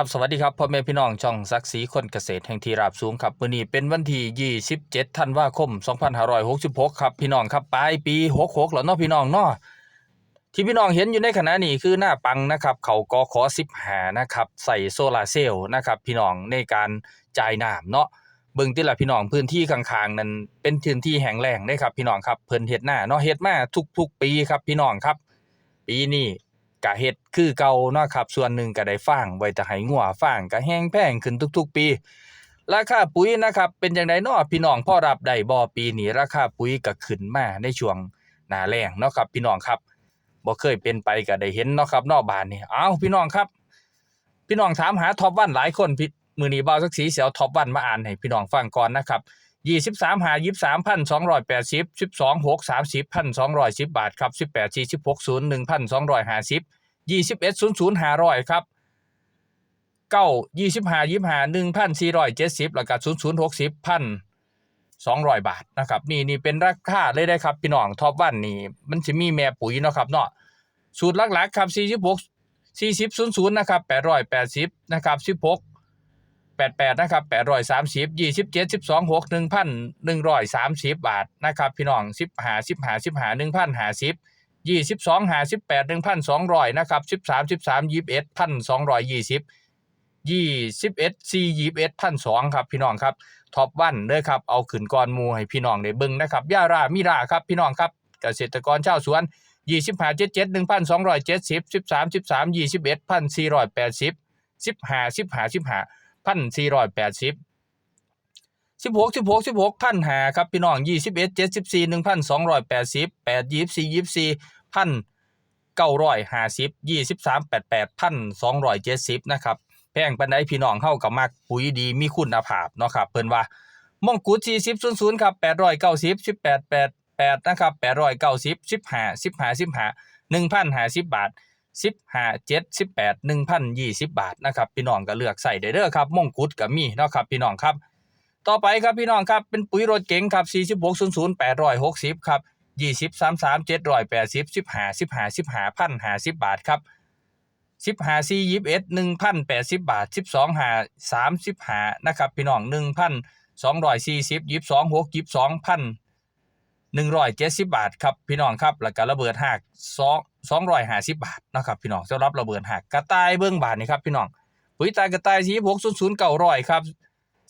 ครับสวัสดีครับพ่อแม่พี่น้องช่องซักสีคนเกษตรแห่งที่ราบสูงครับวันนี้เป็นวันที่27ธันวาคม 2566 ครับพี่น้องครับปลายปี 66แล้วเนาะพี่น้องเนาะที่พี่น้องเห็นอยู่ในขณะนี้คือหน้าปังนะครับ เขากอขอ15นะครับใส่โซลาเซลล์นะครับพี่น้องในการจ่ายน้ำเนาะเบิ่งติละพี่น้องพื้นที่ข้างๆนั้นเป็นพื้นที่แห้งแล้งเด้ครับพี่น้องครับเพิ่นเฮ็ดหน้าเนาะเฮ็ดมาทุกๆปีครับพี่น้องครับ ปีนี้ ก็เฮ็ดคือเก่าเนาะครับ ส่วนหนึ่งก็ได้ฟางไว้แต่ให้งัวฟางก็แห้งแพงขึ้นทุก ๆ ปี ราคาปุ๋ยนะครับ เป็นจังไดเนาะพี่น้องพ่อรับได้บ่ปีนี้ราคาปุ๋ยก็ขึ้นมาในช่วงหน้าแล้งเนาะครับ พี่น้องครับบ่เคยเป็นไปก็ได้เห็นเนาะครับนอกบ้านนี่อ้าวพี่น้องครับ พี่น้องถามหาท็อปวันหลายคนพี่มื้อนี้บ่าวสักสีเสียวท็อปวันมาอ่านให้พี่น้องฟังก่อนนะครับ ยี่สิบสามหายี่สามพันสองร้อยแปดสิบสิบสองหกสามสิบพันสองร้อยสิบบาทครับสิบแปดสี่สิบหกศูนย์หนึ่งพันสองร้อยห้าสิบยี่สิบเอ็ดศูนย์ศูนย์ห้าร้อยครับเก้ายี่สิบห้ายี่ห้าหนึ่งพันสี่ร้อยเจ็ดสิบแล้วก็ศูนย์ศูนย์หกสิบพันสองร้อยบาทนะครับนี่นี่เป็นราคาเลยได้ครับพี่น้องท็อปวันนี่มันจะมีแม่ปุ๋ยเนาะครับเนาะสูตรหลักๆครับสี่สิบหกสี่สิบศูนย์ศูนย์นะครับแปดร้อยแปดสิบนะครับสิบหก แปดแปดนะครับแปดร้อยสามสิบยี่สิบเจ็ดสิบสองหกหนึ่งพันหนึ่งร้อยสามสิบบาทนะครับพี่น้องสิบหาสิบหาสิบหาหนึ่งพันหาสิบยี่สิบสองหาสิบแปดหนึ่งพันสองร้อยนะครับสิบสามสิบสามยี่สิบเอ็ดพันสองร้อยยี่สิบยี่สิบเอ็ดสี่ยี่สิบเอ็ดพันสองครับพี่น้องครับท็อปวันเด้อครับเอาขึ้นก่อนมูให้พี่น้องได้เบิ่งนะครับย่ารามิราครับพี่น้องครับเกษตรกรชาวสวนยี่สิบห้าเจ็ดเจ็ดหนึ่งพันสองร้อยเจ็ดสิบสิบสามสิบสามยี่สิบเอ็ดพันสี่ร้อยแปดสิบสิบห้าสิบห้าสิบห้า พันสี่ร้อยแปดสิบสิบหกสิบหกสิบหกพันหาครับพี่น้องยี่สิบเอ็ดเจ็ดสิบสี่หนึ่งพันสองร้อยแปดสิบแปดยี่สิบสี่ยี่สิบสี่พันเก้าร้อยห้าสิบยี่สิบสามแปดแปดพันสองร้อยเจ็ดสิบนะครับแพงปันไดพี่น้องเข้ากับมากปุ๋ยดีมีคุณภาพเนาะครับเพิ่นว่ามงกุฎสี่สิบศูนย์ศูนย์ครับแปดร้อยเก้าสิบสิบแปดแปดแปดนะครับแปดร้อยเก้าสิบสิบห้าสิบห้าสิบห้าหนึ่งพันห้าสิบบาท สิบห้าเจ็ดสิบแปดหนึ่งพันยี่สิบบาทนะครับพี่น้องก็เลือกใส่ได้เด้อครับมงกุฎก็มีเนะครับพี่น้องครับ ต่อไปครับพี่น้องครับเป็นปุ๋ยรถเก๋งครับสี่สิบหกศูนย์ศูนย์แปดร้อยหกสิบครับยี่สิบสามสามเจ็ดร้อยแปดสิบสิบห้าสิบห้าสิบห้าพันห้าสิบบาทครับสิบห้าสี่ยิบเอ็ดหนึ่งพันแปดสิบบาทสิบสองห้าสามสิบห้านะครับพี่น้องหนึ่งพันสองร้อยสี่สิบยิบสองหกยิบสองพันหนึ่งร้อยเจ็ดสิบบาทครับพี่น้องครับแล้วก็ระเบิดหักสอง สองร้อยห้าสิบบาทนะครับพี่น้องสำหรับระเบิดหักกระต่ายเบื้องบาทนี่ครับพี่น้องปุ๋ยตายกระต่ายสีหกศูนย์ศูนย์เก้าร้อยครับ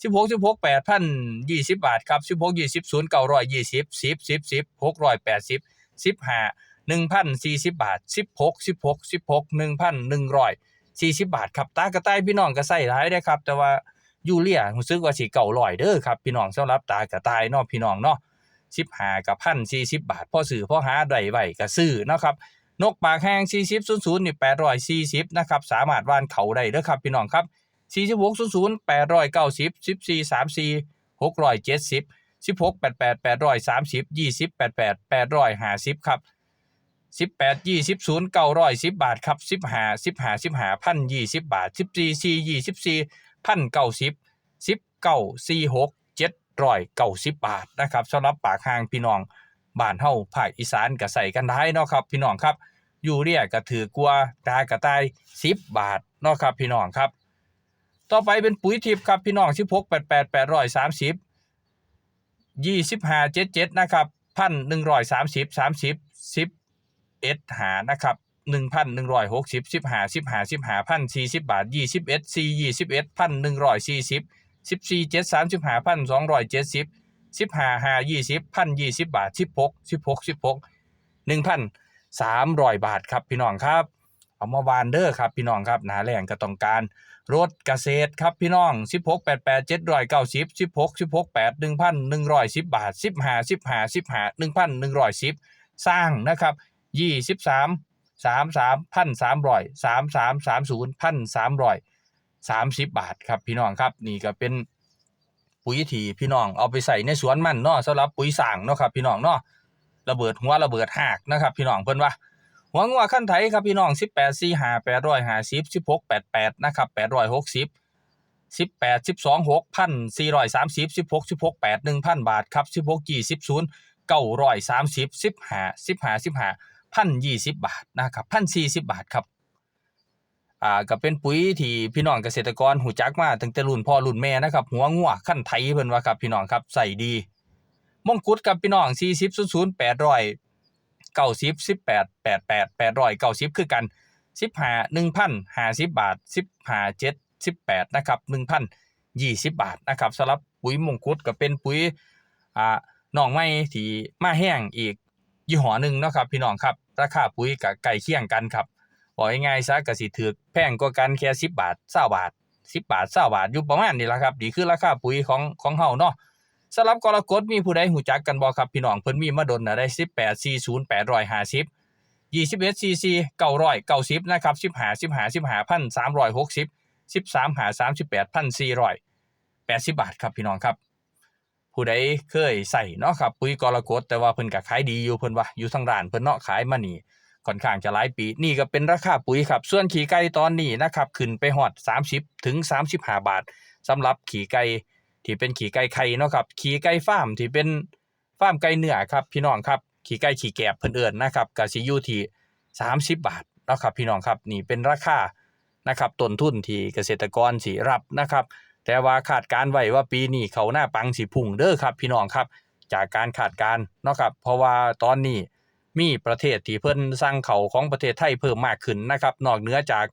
สิบหกสิบหกแปดพันยี่สิบบาทครับสิบหกยี่สิบศูนย์เก้าร้อยยี่สิบสิบสิบสิบหกร้อยแปดสิบสิบห้าหนึ่งพันสี่สิบบาทสิบหกสิบหกสิบหกหนึ่งพันหนึ่งร้อยสี่สิบบาทครับตากระต่ายพี่น้องก็ใส่ร้ายได้ครับ แต่ว่ายูเรียรู้สึกว่าสีเก่าลอยเด้อครับพี่น้องสำหรับตากระต่ายเนาะพี่น้องเนาะสิบห้ากับพันสี่สิบบาทพ่อสื่อพ่อหาใดไว้ก็ซื้อนะครับ นกปากแห้งสี่สิบศูนย์ศูนย์นี่แปดร้อยสี่สิบนะครับสามารถวานเขาได้เด้อครับพี่น้องครับสี่สิบหกศูนย์ศูนย์แปดร้อยเก้าสิบสิบสี่สามสี่หกร้อยเจ็ดสิบสิบหกแปดแปดแปดร้อยสามสิบยี่สิบแปดแปดแปดร้อยห้าสิบครับสิบแปดยี่สิบศูนย์เก้าร้อยสิบบาทครับสิบห้าสิบห้าสิบห้าพันยี่สิบบาทสิบสี่สี่ยี่สิบสี่พันเก้าสิบสิบเก้าสี่หกร้อยเก้าสิบบาทนะครับสำหรับปากหางพี่น้อง บ้านเฮาภาคอีสานก็ใส่กันได้เนาะครับ พี่น้องครับยูเรียก็ถือกว่าตากระต่ายสิบบาทเนาะครับ พี่น้องครับ ต่อไปเป็นปุ๋ยทิพย์ครับพี่น้องสิบหกแปดแปดแปดร้อยสามสิบยี่สิบห้าเจ็ดเจ็ดนะครับพันหนึ่งร้อยสามสิบสามสิบสิบเอ็ดหานะครับหนึ่งพันหนึ่งร้อยหกสิบสิบหาสิบหาสิบหาพันสี่สิบบาทยี่สิบเอ็ดสี่ยี่สิบเอ็ดพันหนึ่งร้อยสี่สิบสิบสี่เจ็ดสามสิบหาพันสองร้อยเจ็ดสิบ สิบห้าห้ายี่สิบพันยี่สิบบาทสิบหกสิบหกสิบหกหนึ่งพันสามร้อยบาทครับพี่น้องครับ เอามาวานเด้อครับพี่น้องครับหนาแรงก็ต้องการรถเกษตรครับพี่น้องสิบหกแปดแปดเจ็ดร้อยเก้าสิบสิบหกสิบหกแปดหนึ่งพันหนึ่งร้อยสิบบาทสิบห้าสิบห้าสิบห้าหนึ่งพันหนึ่งร้อยสิบสร้างนะครับยี่สิบสามสามสามพันสามร้อยสามสามสามศูนย์พันสามร้อยสามสิบบาทครับพี่น้องครับนี่ก็เป็น ปุ๋ยที่พี่น้องเอาไปใส่ในสวนมันเนาะสำหรับปุ๋ยสางเนาะครับพี่น้องเนาะระเบิดหัวระเบิดหากนะครับ พี่น้องเพิ่นว่าหัวงัวขั้นไถครับพี่น้องสิบแปดสี่ห้าแปดร้อยห้าสิบสิบหกแปดแปดนะครับแปดร้อยหกสิบสิบแปดสิบสองหกพันสี่ร้อยสามสิบสิบหกสิบหกแปดหนึ่งพันบาทครับสิบหกยี่สิบศูนย์เก้าร้อยสามสิบสิบห้าสิบห้าสิบห้าพันยี่สิบบาทนะครับพันสี่สิบบาทครับ อ่าก็เป็นปุ๋ยที่พี่น้องเกษตรกรหูจักมาตั้งแต่รุ่นพ่อรุ่นแม่นะครับ หัวงัวขั้นไถเพิ่นว่าครับพี่น้องครับใส่ดีมงกุฎกับพี่น้อง 40 00 800 90 18 88 890 คือกัน 15 1,050 บาท 15 7 18 นะครับ1,000 20 บาทนะครับสำหรับปุ๋ยมงกุฎก็เป็นปุ๋ยอ่าน้องใหม่ที่มาแห้งอีกยี่ห้อหนึ่งเนาะครับพี่น้องครับ ราคาปุ๋ยก็ใกล้เคียงกันครับ บอกง่ายๆซะก็สิถือแพงกว่ากันแค่10บบาท20บาท10บบาท20บาทอยู่ประมาณนี้แหละครับนี่คือราคาปุ๋ยของของเฮาเนาะสำหรับกรกฎมีผู้ใดหูจักกันบ่ครับพี่น้องเพิ่นมีมาดนน่ะได้18 40 850 21 cc 900 90นะครับ15 15 15พัน360 13หกสิบสิบสา38พัน480บาทครับพี่น้องครับ ผู้ใดเคยใส่เนาะครับปุ๋ยกรกฎแต่ว่าเพิ่นก็ขายดีอยู่เพิ่นว่าอยู่ทางร้านเพิ่นเนาะขายมานี่ ค่อนข้างจะหลายปี นี่ก็เป็นราคาปุ๋ยครับ ส่วนขี้ไก่ตอนนี้นะครับขึ้นไปฮอด 30 ถึง 35 บาทสำหรับขี้ไก่ที่เป็นขี่ไก่ไข่เนาะครับ ขี่ไก่ฟาร์มที่เป็นฟาร์มไก่เนื้อครับพี่น้องครับ ขี่ไก่ขี่แกบเพิ่นเอิ้นนะครับก็สิอยู่ที่30 บาทเนาะครับพี่น้องครับนี่เป็นราคานะครับต้นทุนที่เกษตรกรสิรับนะครับ แต่ว่าคาดการไว้ว่าปีนี้เขาหน้าปังสิพุ่งเด้อครับ พี่น้องครับ จากการคาดการเนาะครับ เพราะว่าตอนนี้ มีประเทศที่เพิ่นสั่งเขาของประเทศไทยเพิ่มมากขึ้นนะครับ นอกเหนือจาก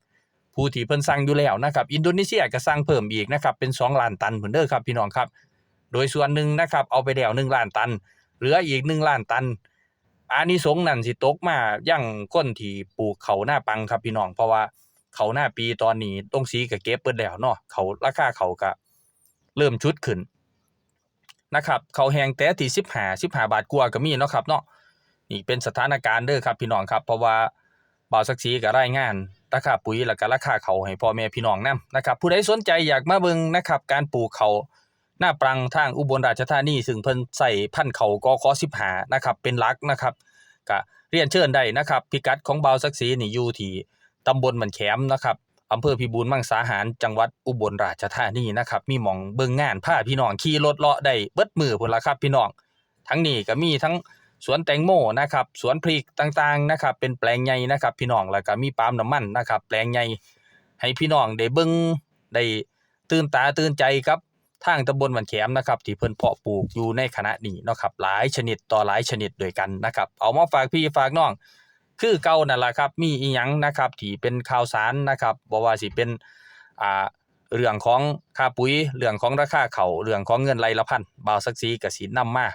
ผู้ที่เพิ่นสั่งอยู่แล้วนะครับ อินโดนีเซียก็สั่งเพิ่มอีกนะครับ เป็น 2 ล้านตันเหมือนเด้อครับพี่น้องครับ โดยส่วนหนึ่งนะครับ เอาไปแล้ว1ล้านตัน เหลืออีก 1 ล้านตันอานิสงส์นั่นสิตกมายังคนที่ปลูกเขาหน้าปังครับพี่น้องเพราะว่าเขาหน้าปีตอนนี้ต้องสีก็เก็บเบิดแล้วเนาะเขาราคาเขาก็เริ่มชุดขึ้นนะครับเขาแห้งแต่ที่15 15บาทกว่าก็มีเนาะครับเนาะ นี่เป็นสถานการณ์เด้อครับพี่น้องครับ เพราะว่าบ่าวสักสีก็รายงานราคาปุ๋ยแล้วก็ราคาเขาให้พ่อแม่พี่น้องนํนะครับผู้ใดสนใจอยากมาเบิ่งนะครับการปลูกเขาหน้าปรังทางอุบลราชธานีซึ่งเพิ่นใส่พันเขากข15นะครับเป็นลักนะครับก็เรียนเชิญได้นะครับพิกัดของบ่าวสักสีนี่อยู่ที่ตำบลมันแขมนะครับอำเภอพิบูลมังสาหารจังหวัดอุบลราชธานีนะครับมีหม่องเบิ่งงานพาพี่น้องขี่รถเลาะได้เบิดมือพุ่นล่ะครับพี่น้องทั้งนี้ก็มีทั้ง สวนแตงโมนะครับสวนพริกต่างๆนะครับเป็นแปลงใหญ่นะครับ พี่น้องแล้วก็มีปาล์มน้ำมันนะครับ แปลงใหญ่ให้พี่น้องได้เบิ่งได้ตื่นตาตื่นใจครับทางตำบลวันแขมนะครับที่เพิ่นเพาะปลูกอยู่ในขณะนี้นะครับหลายชนิดต่อหลายชนิดด้วยกันนะครับเอามาฝากพี่ฝากน้อง คือเก่านั่นล่ะครับมีอีหยังนะครับที่เป็นข่าวสารนะครับบ่ว่าสิเป็นอ่าเรื่องของค่าปุ๋ยเรื่องของราคาเขาวเรื่องของเงินไรละพันบ่าวสักซีกสินำมา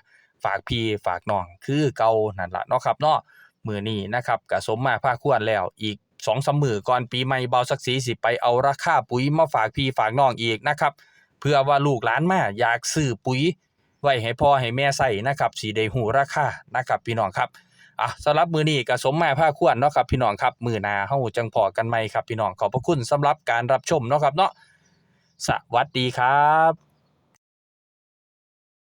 ฝากพี่ฝากน้องคือเก่านั่นละเนาะครับเนาะมือนี้นะครับก็สมมาภาคควรแล้วอีก2-3มื้อก่อนปีใหม่เบาสักสีสิไปเอาราคาปุ๋ยมาฝากพี่ฝากน้องอีกนะครับเพื่อว่าลูกหลานมาอยากซื้อปุ๋ย ไว้ให้พ่อให้แม่ใส่นะครับสิได้ฮู้ราคานะครับพี่น้องครับอะสำหรับมือนี้ก็สมมาภาคควรเนาะครับพี่น้องครับมือหน้าเฮาจังพอกันใหมครับพี่น้องขอบพระคุณสำหรับการรับชมเนาะครับเนาะสวัสดีครับ